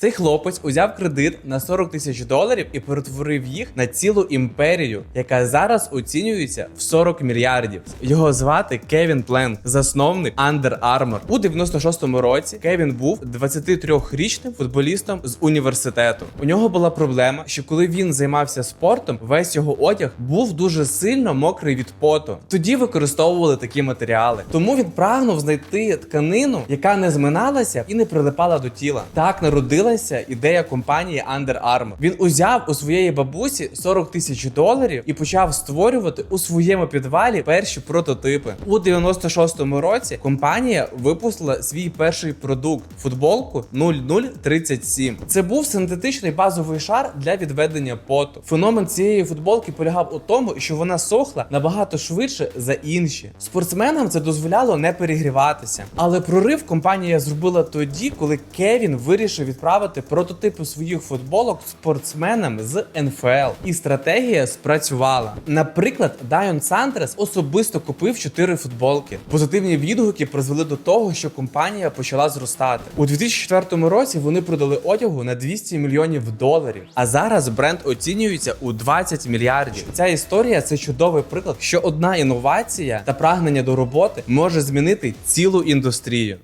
Цей хлопець узяв кредит на 40 тисяч доларів і перетворив їх на цілу імперію, яка зараз оцінюється в 40 мільярдів. Його звати Кевін Пленк, засновник Under Armour. У 96-му році Кевін був 23-річним футболістом з університету. У нього була проблема, що коли він займався спортом, весь його одяг був дуже сильно мокрий від поту. Тоді використовували такі матеріали. Тому він прагнув знайти тканину, яка не зминалася і не прилипала до тіла. Так народилася ідея компанії Under Armour. Він узяв у своєї бабусі 40 тисяч доларів і почав створювати у своєму підвалі перші прототипи. У 96-му році компанія випустила свій перший продукт футболку 0037. Це був синтетичний базовий шар для відведення поту. Феномен цієї футболки полягав у тому, що вона сохла набагато швидше за інші. Спортсменам це дозволяло не перегріватися. Але прорив компанія зробила тоді, коли Кевін вирішив відправити прототипи своїх футболок спортсменам з НФЛ. І стратегія спрацювала. Наприклад, Дайон Сандрес особисто купив 4 футболки. Позитивні відгуки призвели до того, що компанія почала зростати. У 2004 році вони продали одягу на 200 мільйонів доларів. А зараз бренд оцінюється у 20 мільярдів. Ця історія це чудовий приклад, що одна інновація та прагнення до роботи може змінити цілу індустрію.